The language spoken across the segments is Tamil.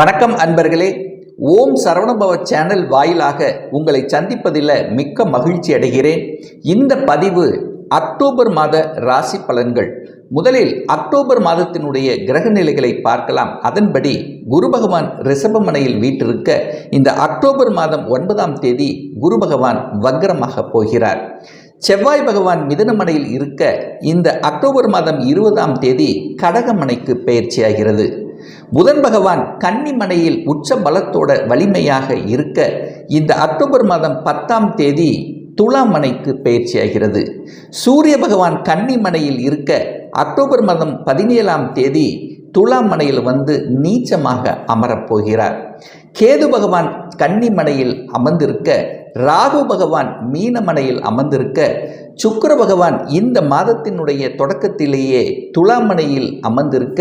வணக்கம் அன்பர்களே. ஓம் சரவணபவ சேனல் வாயிலாக உங்களை சந்திப்பதில் மிக்க மகிழ்ச்சி அடைகிறேன். இந்த பதிவு அக்டோபர் மாத ராசி பலன்கள். முதலில் அக்டோபர் மாதத்தினுடைய கிரக நிலைகளை பார்க்கலாம். அதன்படி குரு பகவான் ரிஷபமனையில் வீட்டிருக்க இந்த அக்டோபர் மாதம் ஒன்பதாம் தேதி குரு பகவான் வக்ரமாக போகிறார். செவ்வாய் பகவான் மிதனமனையில் இருக்க இந்த அக்டோபர் மாதம் இருபதாம் தேதி கடகமனைக்கு பயிற்சியாகிறது. புதன் பகவான் கன்னிமனையில் உச்ச பலத்தோட வலிமையாக இருக்க இந்த அக்டோபர் மாதம் பத்தாம் தேதி துலாமனைக்கு பயிற்சியாகிறது சூரிய பகவான் கன்னிமனையில் இருக்க அக்டோபர் மாதம் பதினேழாம் தேதி துலாமனையில் வந்து நீச்சமாக அமரப்போகிறார் கேது பகவான் கன்னிமனையில் அமர்ந்திருக்க ராகு பகவான் மீனமனையில் அமர்ந்திருக்க சுக்கர பகவான் இந்த மாதத்தினுடைய தொடக்கத்திலேயே துலாமனையில் அமர்ந்திருக்க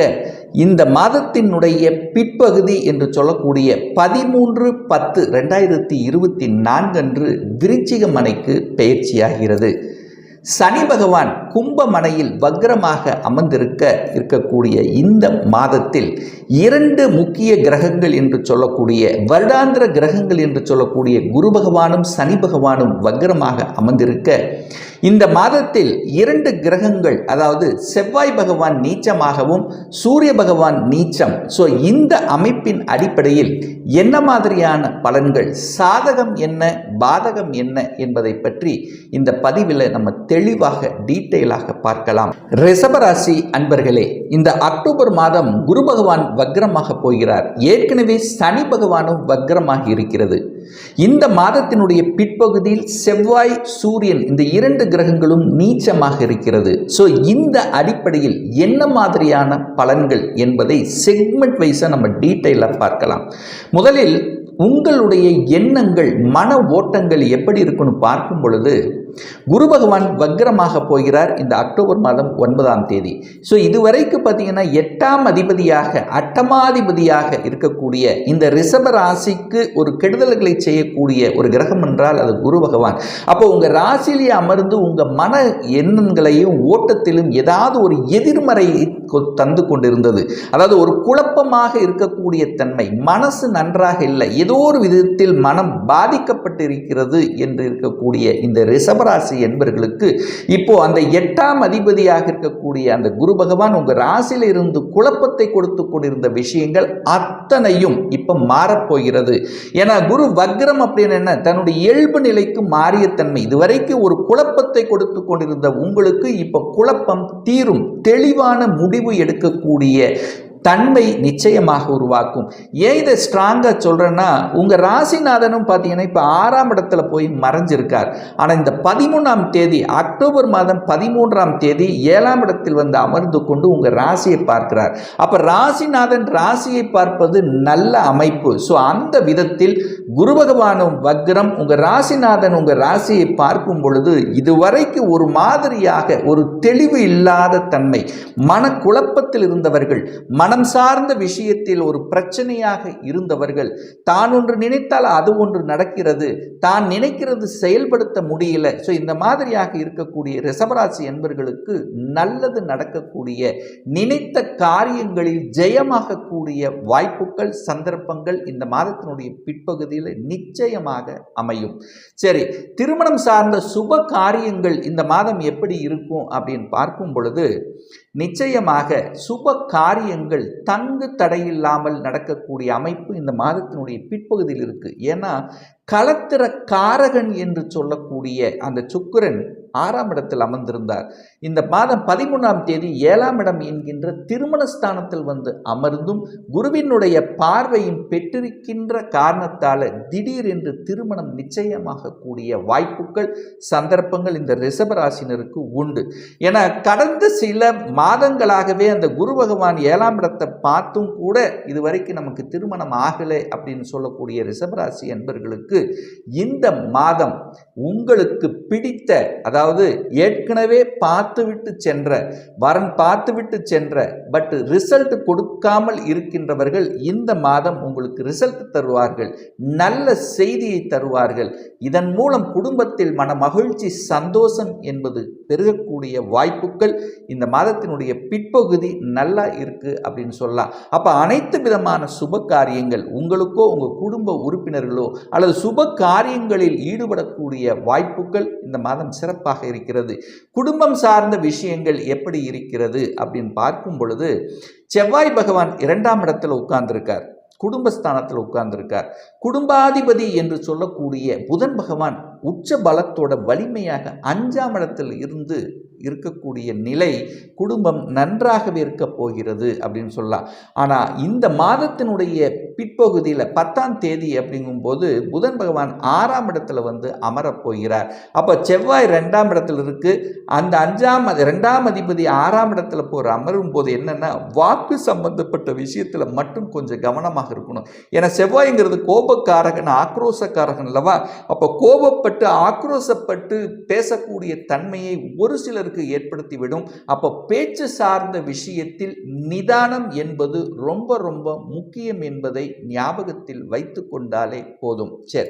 இந்த மாதத்தினுடைய பிற்பகுதி என்று சொல்லக்கூடிய பதிமூன்று பத்து ரெண்டாயிரத்தி இருபத்தி நான்கு அன்று விருச்சிக மனைக்கு பயிற்சியாகிறது. சனி பகவான் கும்பமனையில் வக்ரமாக அமர்ந்திருக்க இருக்கக்கூடிய இந்த மாதத்தில் இரண்டு முக்கிய கிரகங்கள் என்று சொல்லக்கூடிய வருடாந்திர கிரகங்கள் என்று சொல்லக்கூடிய குரு பகவானும் சனி பகவானும் வக்ரமாக அமர்ந்திருக்க இந்த மாதத்தில் இரண்டு கிரகங்கள் அதாவது செவ்வாய் பகவான் நீச்சமாகவும் சூரிய பகவான் நீச்சம். ஸோ இந்த அமைப்பின் அடிப்படையில் என்ன மாதிரியான பலன்கள் சாதகம் என்ன பாதகம் என்ன என்பதை பற்றி இந்த பதிவில் நம்ம தெளிவாக டீட்டெயிலாக பார்க்கலாம். ரிஷபராசி அன்பர்களே இந்த அக்டோபர் மாதம் குரு பகவான் வக்ரமாக போகிறார். ஏற்கனவே சனி பகவானும் வக்ரமாக இருக்கிறது. இந்த மாதத்தினுடைய பிற்பகுதியில் செவ்வாய் சூரியன் இந்த இரண்டு கிரகங்களும் நீச்சமாக இருக்கிறது. ஸோ இந்த அடிப்படையில் என்ன மாதிரியான பலன்கள் என்பதை செக்மெண்ட் வைஸாக நம்ம டீட்டெயிலாக பார்க்கலாம். முதலில் உங்களுடைய எண்ணங்கள் மன ஓட்டங்கள் எப்படி இருக்குன்னு பார்க்கும் பொழுது குரு பகவான் வக்ரமாக போகிறார் இந்த அக்டோபர் மாதம் ஒன்பதாம் தேதி. ஸோ இதுவரைக்கு பார்த்தீங்கன்னா எட்டாம் அதிபதியாக அட்டமாதிபதியாக இருக்கக்கூடிய இந்த ரிஷப ராசிக்கு ஒரு கெடுதல்களை செய்யக்கூடிய ஒரு கிரகம் என்றால் அது குரு பகவான். அப்போ உங்கள் ராசியிலேயே அமர்ந்து உங்கள் மன எண்ணங்களையும் ஓட்டத்திலும் ஏதாவது ஒரு எதிர்மறை தந்து கொண்டிருந்தது. அதாவது ஒரு குழப்பமாக இருக்கக்கூடிய தன்மை மனசு நன்றாக இல்லை ஏதோ ஒரு விதத்தில் மனம் பாதிக்கப்பட்டிருக்கிறது என்று இருக்கக்கூடிய இந்த ரிஷப ரிஷபராசி என்பர்களுக்கு இப்போ அந்த எட்டாம் அதிபதியாக இருக்கக்கூடிய அந்த குரு பகவான் உங்க ராசியில் இருந்து குழப்பத்தை கொடுத்து கொண்டிருந்த விஷயங்கள் அத்தனையும் இப்போ மாறப்போகிறது. ஏன்னா குரு வக்ரம் அப்படின்னு என்ன? தன்னுடைய இயல்பு நிலைக்கு மாறிய தன்மை. இதுவரைக்கும் ஒரு குழப்பத்தை கொடுத்து கொண்டிருந்த உங்களுக்கு இப்போ குழப்பம் தீரும். தெளிவான முடிவு எடுக்கக்கூடிய தன்மை நிச்சயமாக உருவாக்கும். ஏன் இதை ஸ்ட்ராங்காக சொல்கிறேன்னா உங்கள் ராசிநாதனும் பார்த்தீங்கன்னா இப்போ ஆறாம் இடத்துல போய் மறைஞ்சிருக்கார். ஆனால் இந்த பதிமூணாம் தேதி அக்டோபர் மாதம் பதிமூன்றாம் தேதி ஏழாம் இடத்தில் வந்து அமர்ந்து கொண்டு உங்கள் ராசியை பார்க்கிறார். அப்போ ராசிநாதன் ராசியை பார்ப்பது நல்ல அமைப்பு. ஸோ அந்த விதத்தில் குரு பகவானும் வக்ரம் உங்கள் ராசிநாதன் உங்கள் ராசியை பார்க்கும் பொழுது இதுவரைக்கு ஒரு மாதிரியாக ஒரு தெளிவு இல்லாத தன்மை. மனக்குழப்பத்தில் இருந்தவர்கள் மனம் சார்ந்த விஷயத்தில் ஒரு பிரச்சனையாக இருந்தவர்கள் தான் ஒன்று நினைத்தால் அது ஒன்று நடக்கிறது தான் நினைக்கிறது செயல்படுத்த முடியல. ஸோ இந்த மாதிரியாக இருக்கக்கூடிய ரிஷபராசி என்பர்களுக்கு நல்லது நடக்கக்கூடிய நினைத்த காரியங்களில் ஜெயமாகக்கூடிய வாய்ப்புகள் சந்தர்ப்பங்கள் இந்த மாதத்தினுடைய பிற்பகுதியில் நிச்சயமாக அமையும். சரி திருமணம் சார்ந்த சுப காரியங்கள் இந்த மாதம் எப்படி இருக்கும் அப்படின்னு பார்க்கும் பொழுது நிச்சயமாக சுப காரியங்கள் தங்கு தடையில்லாமல் நடக்கக்கூடிய அமைப்பு இந்த மாதத்தினுடைய பிற்பகுதியில் இருக்குது ஏன்னா களத்திர காரகன் என்று சொல்லக்கூடிய அந்த சுக்கிரன் ஆறாம் இடத்தில் அமர்ந்திருந்தார். இந்த மாதம் பதிமூணாம் தேதி ஏழாம் இடம் என்கின்ற திருமணஸ்தானத்தில் வந்து அமர்ந்தும் குருவினுடைய பார்வையும் பெற்றிருக்கின்ற காரணத்தால் திடீர் என்று திருமணம் நிச்சயமாக கூடிய வாய்ப்புகள் சந்தர்ப்பங்கள் இந்த ரிஷபராசினருக்கு உண்டு. என கடந்த சில மாதங்களாகவே அந்த குரு பகவான் ஏழாம் இடத்தை பார்த்தும் கூட இதுவரைக்கும் நமக்கு திருமணம் ஆகலை அப்படின்னு சொல்லக்கூடிய ரிஷபராசி என்பர்களுக்கு இந்த மாதம் உங்களுக்கு பிடித்த அதாவது அதாவது ஏற்கனவே பார்த்துவிட்டு சென்ற வரன் பார்த்துவிட்டு சென்ற பட் ரிசல்ட் கொடுக்காமல் இருக்கின்றவர்கள் இந்த மாதம் உங்களுக்கு ரிசல்ட் தருவார்கள் நல்ல செய்தியை தருவார்கள். இதன் மூலம் குடும்பத்தில் மன மகிழ்ச்சி சந்தோஷம் என்பது பெருகக்கூடிய வாய்ப்புகள். இந்த மாதத்தினுடைய பிற்பகுதி நல்லா இருக்கு அப்படின்னு சொல்லலாம். அப்போ அனைத்து விதமான சுப காரியங்கள் உங்களுக்கோ உங்கள் குடும்ப உறுப்பினர்களோ அல்லது சுப காரியங்களில் ஈடுபடக்கூடிய வாய்ப்புகள் இந்த மாதம் சிறப்பாக இருக்கிறது. குடும்பம் சார்ந்த விஷயங்கள் எப்படி இருக்கிறது அப்படின்னு பார்க்கும் பொழுது செவ்வாய் பகவான் இரண்டாம் இடத்துல உட்கார்ந்திருக்கார். குடும்பஸ்தானத்தில் உட்கார்ந்திருக்கார். குடும்பாதிபதி என்று சொல்லக்கூடிய புதன் பகவான் உச்ச பலத்தோட வலிமையாக அஞ்சாம் இடத்தில் இருந்து இருக்கக்கூடிய நிலை குடும்பம் நன்றாகவே இருக்க போகிறது அப்படின்னு சொல்லலாம். ஆனால் இந்த மாதத்தினுடைய பிற்பகுதியில் பத்தாம் தேதி அப்படிங்கும்போது புதன் பகவான் ஆறாம் இடத்துல வந்து அமரப் போகிறார். அப்போ செவ்வாய் ரெண்டாம் இடத்துல இருக்கு. அந்த அஞ்சாம் ரெண்டாம் அதிபதி ஆறாம் இடத்துல போகிற அமரும் போது என்னென்னா வாக்கு சம்பந்தப்பட்ட விஷயத்தில் மட்டும் கொஞ்சம் கவனமாக இருக்கணும். ஏன்னா செவ்வாய்ங்கிறது கோபக்காரகன் ஆக்ரோசக்காரகன் அல்லவா? அப்போ கோபப்பட்டு ஆக்ரோசப்பட்டு பேசக்கூடிய தன்மையை ஒரு சிலருக்கு ஏற்படுத்திவிடும். அப்போ பேச்சு சார்ந்த விஷயத்தில் நிதானம் என்பது ரொம்ப ரொம்ப முக்கியம் என்பதை ஞாபகத்தில் வைத்து கொண்டாலே போதும். சரி.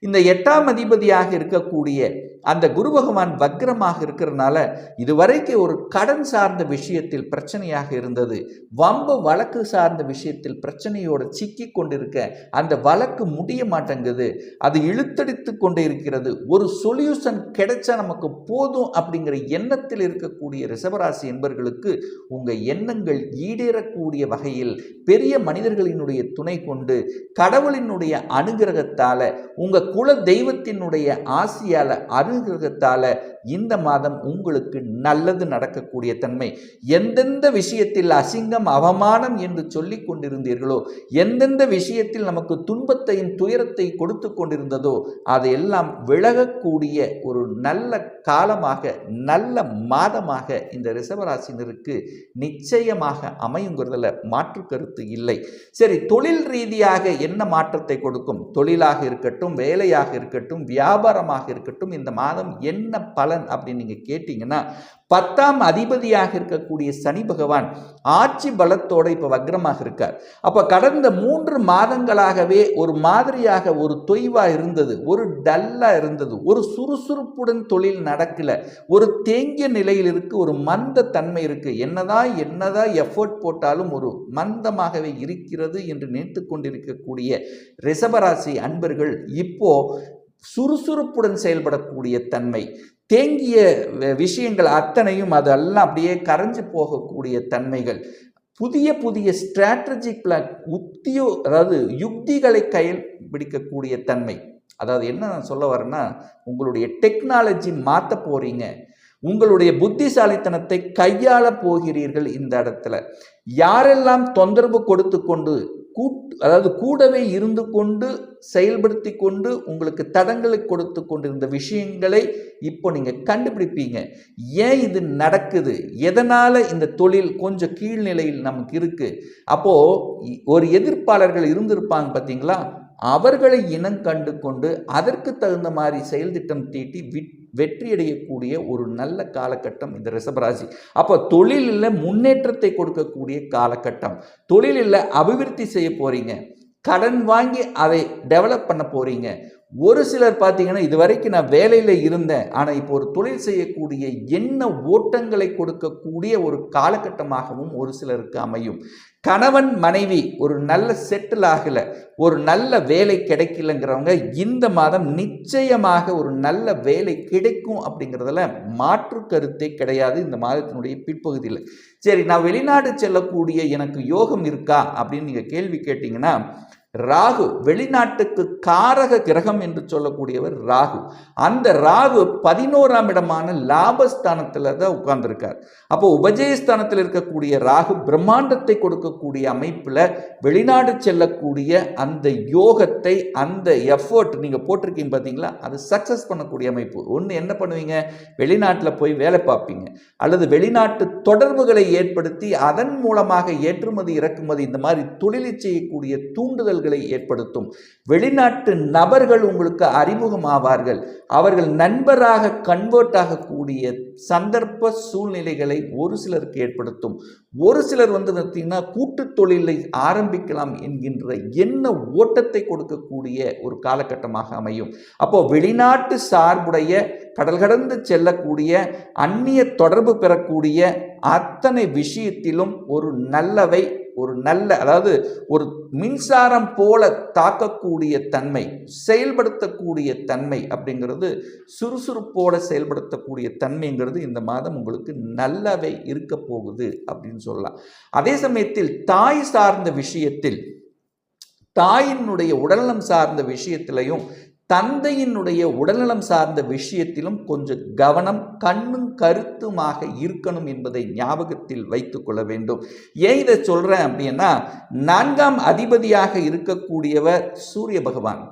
இந்த எட்டாம் அதிபதியாக இருக்கக்கூடிய அந்த குரு பகவான் வக்ரமாக இருக்கிறதுனால இதுவரைக்கும் ஒரு கடன் சார்ந்த விஷயத்தில் பிரச்சனையாக இருந்தது. வம்பு வழக்கு சார்ந்த விஷயத்தில் பிரச்சனையோடு சிக்கி கொண்டிருக்க அந்த வழக்கு முடிய மாட்டேங்குது. அது இழுத்தடித்து கொண்டே இருக்கிறது. ஒரு சொல்யூஷன் கிடைச்சா நமக்கு போதும் அப்படிங்கிற எண்ணத்தில் இருக்கக்கூடிய ரிசவராசி என்பர்களுக்கு உங்கள் எண்ணங்கள் ஈடேறக்கூடிய வகையில் பெரிய மனிதர்களினுடைய துணை கொண்டு கடவுளினுடைய அனுகிரகத்தால் உங்கள் குல தெய்வத்தினுடைய ஆசியால் அனுகிரகத்தால் இந்த மாதம் உங்களுக்கு நல்லது நடக்கக்கூடிய தன்மை. எந்தெந்த விஷயத்தில் அசிங்கம் அவமானம் என்று சொல்லி கொண்டிருந்தீர்களோ எந்தெந்த விஷயத்தில் நமக்கு துன்பத்தையும் துயரத்தை கொடுத்து கொண்டிருந்ததோ அதையெல்லாம் விலகக்கூடிய ஒரு நல்ல காலமாக நல்ல மாதமாக இந்த ரிசவராசினருக்கு நிச்சயமாக அமையுங்கிறதுல மாற்று கருத்து இல்லை. சரி தொழில் ரீதியாக என்ன மாற்றத்தை கொடுக்கும்? தொழிலாக இருக்கட்டும் வேலையாக இருக்கட்டும் வியாபாரமாக இருக்கட்டும் இந்த மாதம் என்ன பல பலன் அப்படின்னு நீங்கள் கேட்டிங்கன்னா பத்தாம் அதிபதியாக இருக்கக்கூடிய சனி பகவான் ஆட்சி பலத்தோட இப்போ வக்ரமாக இருக்கார். அப்போ கடந்த மூன்று மாதங்களாகவே ஒரு மாதிரியாக ஒரு தொய்வாக இருந்தது ஒரு டல்லாக இருந்தது ஒரு சுறுசுறுப்புடன் தொழில் நடக்கல ஒரு தேங்கிய நிலையில் இருக்கு ஒரு மந்த தன்மை இருக்கு. என்னதான் என்னதான் எஃபர்ட் போட்டாலும் ஒரு மந்தமாகவே இருக்கிறது என்று நினைத்து கொண்டிருக்கக்கூடிய ரிஷபராசி அன்பர்கள் இப்போ சுறுசுறுப்புடன் செயல்படக்கூடிய தன்மை தேங்கிய விஷயங்கள் அத்தனையும் அதெல்லாம் அப்படியே கரைஞ்சு போகக்கூடிய தன்மைகள். புதிய புதிய ஸ்ட்ராட்டஜிக் பிளான் உத்தியோ அதாவது யுக்திகளை கையில் பிடிக்கக்கூடிய தன்மை. அதாவது என்ன நான் சொல்ல வரேன்னா உங்களுடைய டெக்னாலஜி மாற்ற போகிறீங்க உங்களுடைய புத்திசாலித்தனத்தை கையாள போகிறீர்கள் இந்த இடத்துல. யாரெல்லாம் தொந்தரவு கொடுத்து கொண்டு கூட் அதாவது கூடவே இருந்து கொண்டு செயல்படுத்தி கொண்டு உங்களுக்கு தடங்களை கொடுத்து கொண்டிருந்த விஷயங்களை இப்போ நீங்கள் கண்டுபிடிப்பீங்க. ஏன் இது நடக்குது? எதனால் இந்த தொழில் கொஞ்சம் கீழ்நிலையில் நமக்கு இருக்குது அப்போது ஒரு எதிர்ப்பாளர்கள் இருந்திருப்பாங்க பார்த்தீங்களா அவர்களை இனம் கண்டு கொண்டு அதற்கு தகுந்த மாதிரி செயல் திட்டம் தீட்டி வெற்றியடையக்கூடிய ஒரு நல்ல காலகட்டம் இந்த ரிஷபராசி. அப்போ தொழிலில் முன்னேற்றத்தை கொடுக்கக்கூடிய காலகட்டம். தொழிலில் அபிவிருத்தி செய்ய போகிறீங்க கடன் வாங்கி அதை டெவலப் பண்ண போகிறீங்க ஒரு சிலர் பார்த்தீங்கன்னா இது வரைக்கும் நான் வேலையில் இருந்தேன். ஆனால் இப்போ ஒரு தொழில் செய்யக்கூடிய என்ன ஓட்டங்களை கொடுக்கக்கூடிய ஒரு காலகட்டமாகவும் ஒரு சிலருக்கு அமையும். கணவன் மனைவி ஒரு நல்ல செட்டில் ஆகலை ஒரு நல்ல வேலை கிடைக்கலங்கிறவங்க இந்த மாதம் நிச்சயமாக ஒரு நல்ல வேலை கிடைக்கும் அப்படிங்கிறதுல மாற்று கருத்தே கிடையாது இந்த மாதத்தினுடைய பிற்பகுதியில். சரி நான் வெளிநாடு செல்லக்கூடிய எனக்கு யோகம் இருக்கா அப்படின்னு நீங்கள் கேள்வி கேட்டிங்கன்னா ராகு வெளிநாட்டுக்கு காரக கிரகம் என்று சொல்லக்கூடியவர் ராகு. அந்த ராகு பதினோராம் இடமான லாபஸ்தானத்தில் தான் உட்கார்ந்துருக்கார். அப்போ உபஜயஸ்தானத்தில் இருக்கக்கூடிய ராகு பிரம்மாண்டத்தை கொடுக்கக்கூடிய அமைப்பில் வெளிநாடு செல்லக்கூடிய அந்த யோகத்தை அந்த எஃபர்ட் நீங்கள் போட்டிருக்கீங்க பார்த்தீங்களா அது சக்ஸஸ் பண்ணக்கூடிய அமைப்பு. ஒன்று என்ன பண்ணுவீங்க? வெளிநாட்டில் போய் வேலை பார்ப்பீங்க. அல்லது வெளிநாட்டு தொடர்புகளை ஏற்படுத்தி அதன் மூலமாக ஏற்றுமதி இறக்குமதி இந்த மாதிரி தொழிலை செய்யக்கூடிய தூண்டுதல் புரிதல்களை ஏற்படுத்தும். வெளிநாட்டு நபர்கள் உங்களுக்கு அறிமுகம் ஆவார்கள் அவர்கள் நண்பராக கன்வெர்ட் ஆகக்கூடிய சந்தர்ப்ப சூழ்நிலைகளை ஒரு சிலருக்கு ஏற்படுத்தும். ஒரு சிலர் வந்து பார்த்தீங்கன்னா கூட்டு தொழிலை ஆரம்பிக்கலாம் என்கின்ற என்ன ஓட்டத்தை கொடுக்கக்கூடிய ஒரு காலகட்டமாக அமையும். அப்போ வெளிநாட்டு சார்புடைய கடல் கடந்து செல்லக்கூடிய அந்நிய தொடர்பு பெறக்கூடிய அத்தனை விஷயத்திலும் ஒரு நல்லவை ஒரு நல்ல அதாவது ஒரு மின்சாரம் போல தாக்கக்கூடிய தன்மை செயல்படுத்தக்கூடிய தன்மை அப்படிங்கிறது சுறுசுறுப்போட செயல்படுத்தக்கூடிய தன்மைங்கிறது இந்த மாதம் உங்களுக்கு நல்லவை இருக்க போகுது அப்படின்னு சொல்லலாம். அதே சமயத்தில் தாய் சார்ந்த விஷயத்தில் தாயினுடைய உடல்நலம் சார்ந்த விஷயத்திலையும் தந்தையினுடைய உடல்நலம் சார்ந்த விஷயத்திலும் கொஞ்சம் கவனம் கண்ணும் கருத்துமாக இருக்கணும் என்பதை ஞாபகத்தில் வைத்து கொள்ள வேண்டும். ஏன் இதை சொல்கிறேன் அப்படின்னா நான்காம் அதிபதியாக இருக்கக்கூடியவர் சூரிய பகவான்.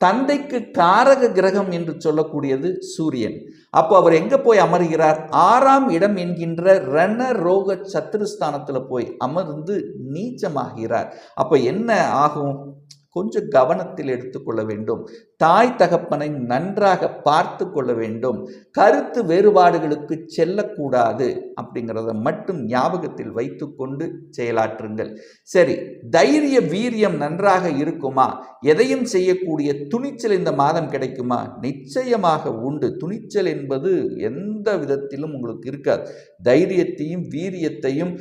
தந்தைக்கு காரக கிரகம் என்று சொல்லக்கூடியது சூரியன். அப்போ அவர் எங்கே போய் அமர்கிறார்? ஆறாம் இடம் என்கின்ற ரண ரோக சத்துருஸ்தானத்தில் போய் அமர்ந்து நீச்சமாகிறார். அப்போ என்ன ஆகும்? கொஞ்சம் கவனத்தில் எடுத்துக்கொள்ள வேண்டும். தாய் தகப்பனை நன்றாக பார்த்து கொள்ள வேண்டும். கருத்து வேறுபாடுகளுக்கு செல்லக்கூடாது அப்படிங்கிறத மட்டும் ஞாபகத்தில் வைத்துக்கொண்டு செயலாற்றுங்கள். சரி தைரிய வீரியம் நன்றாக இருக்குமா? எதையும் செய்யக்கூடிய துணிச்சல் இந்த மாதம் கிடைக்குமா? நிச்சயமாக உண்டு. துணிச்சல் என்பது எந்த விதத்திலும் உங்களுக்கு இருக்காது. தைரியத்தையும் வீரியத்தையும்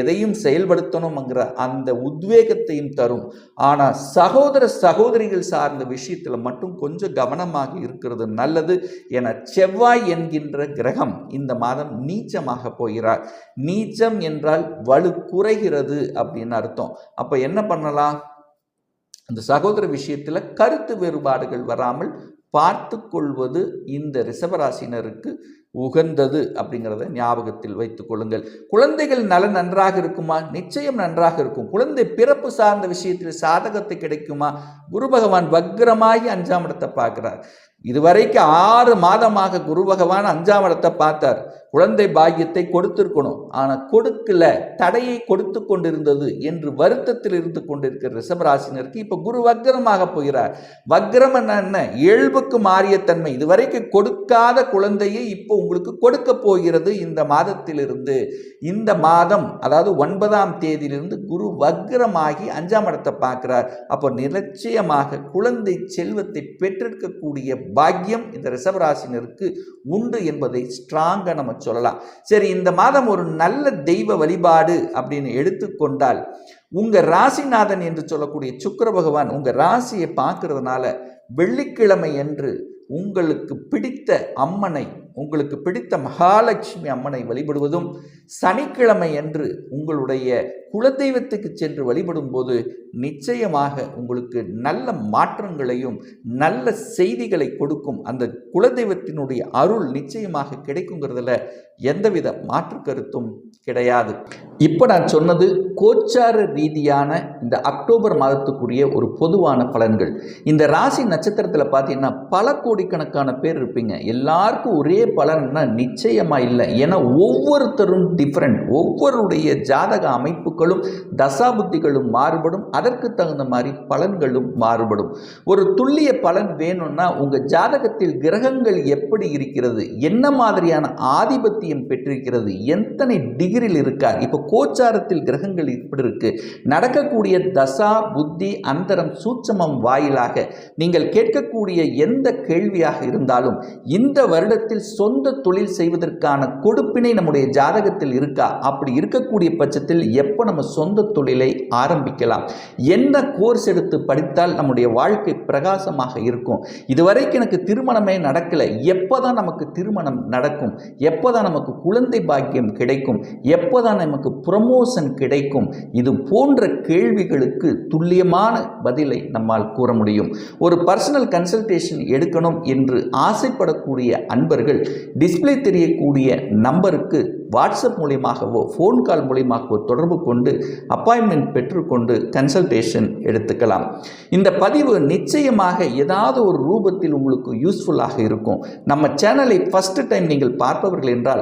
எதையும் செயல்படுத்தணுங்கிற அந்த உத்வேகத்தையும் தரும். ஆனால் சகோதர சகோதரிகள் சார்ந்த விஷயத்தில் மட்டும் கொஞ்சம் கவனமாக இருக்கிறது நல்லது என செவ்வாய் என்கின்ற கிரகம் இந்த மாதம் நீச்சமாக போகிறார் நீச்சம் என்றால் வலு குறைகிறது அப்படின்னு அர்த்தம். அப்போ என்ன பண்ணலாம்? அந்த சகோதர விஷயத்தில் கருத்து வேறுபாடுகள் வராமல் பார்த்து கொள்வது இந்த ரிஷபராசினருக்கு உகந்தது அப்படிங்கிறத ஞாபகத்தில் வைத்துக் கொள்ளுங்கள். குழந்தைகள் நலன் நன்றாக இருக்குமா? நிச்சயம் நன்றாக இருக்கும். குழந்தை பிறப்பு சார்ந்த விஷயத்தில் சாதகத்தை கிடைக்குமா? குரு பகவான் வக்ரமாகி அஞ்சாம் இடத்தை பார்க்கிறார். இதுவரைக்கும் ஆறு மாதமாக குரு பகவான் அஞ்சாம் இடத்தை பார்த்தார். குழந்தை பாக்கியத்தை கொடுத்திருக்கணும். ஆனால் கொடுக்கல. தடையை கொடுத்து கொண்டிருந்தது என்று வருத்தத்தில் இருந்து கொண்டிருக்கிற ரிஷபராசினருக்கு இப்போ குரு வக்ரமாக போகிறார். வக்ரம் என்ன இயல்புக்கு மாறிய தன்மை. இதுவரைக்கும் கொடுக்காத குழந்தையை இப்போ உங்களுக்கு கொடுக்க போகிறது இந்த மாதத்திலிருந்து. இந்த மாதம் அதாவது ஒன்பதாம் தேதியிலிருந்து குரு வக்ரமாகி அஞ்சாம் இடத்தை பார்க்கிறார். அப்போ நிச்சயமாக குழந்தை செல்வத்தை பெற்றிருக்கக்கூடிய பாக்கியம் இந்த ரிஷபராசினருக்கு உண்டு என்பதை ஸ்ட்ராங்காக நம்ம சொல்லலாம். சரி இந்த மாதம் ஒரு நல்ல தெய்வ வழிபாடு அப்படின்னு எடுத்துக்கொண்டால் உங்கள் ராசிநாதன் என்று சொல்லக்கூடிய சுக்கர பகவான் உங்கள் ராசியை பார்க்கறதுனால வெள்ளிக்கிழமை என்று உங்களுக்கு பிடித்த அம்மனை உங்களுக்கு பிடித்த மகாலட்சுமி அம்மனை வழிபடுவதும் சனிக்கிழமை அன்று உங்களுடைய குலதெய்வத்துக்கு சென்று வழிபடும் போது நிச்சயமாக உங்களுக்கு நல்ல மாற்றங்களையும் நல்ல செய்திகளை கொடுக்கும். அந்த குலதெய்வத்தினுடைய அருள் நிச்சயமாக கிடைக்குங்கிறதுல எந்தவித மாற்று கருத்தும் கிடையாது. இப்போ நான் சொன்னது கோச்சார ரீதியான இந்த அக்டோபர் மாதத்துக்குரிய ஒரு பொதுவான பலன்கள். இந்த ராசி நட்சத்திரத்தில் பார்த்தீங்கன்னா பல கோடிக்கணக்கான பேர் இருப்பீங்க. எல்லாருக்கும் ஒரே பலன்னா நிச்சயமாக இல்லை. ஏன்னா ஒவ்வொருத்தரும் டிஃப்ரெண்ட் ஒவ்வொருடைய ஜாதக அமைப்புகளும் தசாபுத்திகளும் மாறுபடும். அதற்கு தகுந்த மாதிரி பலன்களும் மாறுபடும். ஒரு துல்லிய பலன் வேணும்னா உங்கள் ஜாதகத்தில் கிரகங்கள் எப்படி இருக்கிறது? என்ன மாதிரியான ஆதிபத்தியம் பெற்றிருக்கிறது. எத்தனை டிகிரியில் இருக்கார்? இப்போ கோச்சாரத்தில் கிரகங்கள் இப்படி இருக்கு. நடக்கக்கூடிய தசா புத்தி அந்தரம் சூட்சமம் வாயிலாக நீங்கள் கேட்கக்கூடிய எந்த கேள்வியாக இருந்தாலும் இந்த வருடத்தில் சொந்த தொழில் செய்வதற்கான கொடுப்பினை நம்முடைய ஜாதகத்தில் இருக்கா? அப்படி இருக்கக்கூடிய பட்சத்தில் எப்போ நம்ம சொந்த தொழிலை ஆரம்பிக்கலாம்? என்ன கோர்ஸ் எடுத்து படித்தால் நம்முடைய வாழ்க்கை பிரகாசமாக இருக்கும்? இதுவரைக்கும் எனக்கு திருமணமே நடக்கலை. எப்போதான் நமக்கு திருமணம் நடக்கும்? எப்போதான் நமக்கு குழந்தை பாக்கியம் கிடைக்கும். எப்போதான் நமக்கு ப்ரமோஷன் கிடைக்கும்? இது போன்ற கேள்விகளுக்கு துல்லியமான பதிலை நம்மால் கூற முடியும். ஒரு பர்சனல் கன்சல்டேஷன் எடுக்கணும் என்று ஆசைப்படக்கூடிய அன்பர்கள் டிஸ்பிளே தெரியக்கூடிய நம்பருக்கு வாட்ஸ்அப் மூலியமாகவோ ஃபோன் கால் மூலியமாகவோ தொடர்பு கொண்டு அப்பாயின்மெண்ட் பெற்றுக்கொண்டு கன்சல்டேஷன் எடுத்துக்கலாம். இந்த பதிவு நிச்சயமாக ஏதாவது ஒரு ரூபத்தில் உங்களுக்கு யூஸ்ஃபுல்லாக இருக்கும். நம்ம சேனலை ஃபஸ்ட்டு டைம் நீங்கள் பார்ப்பவர்கள் என்றால்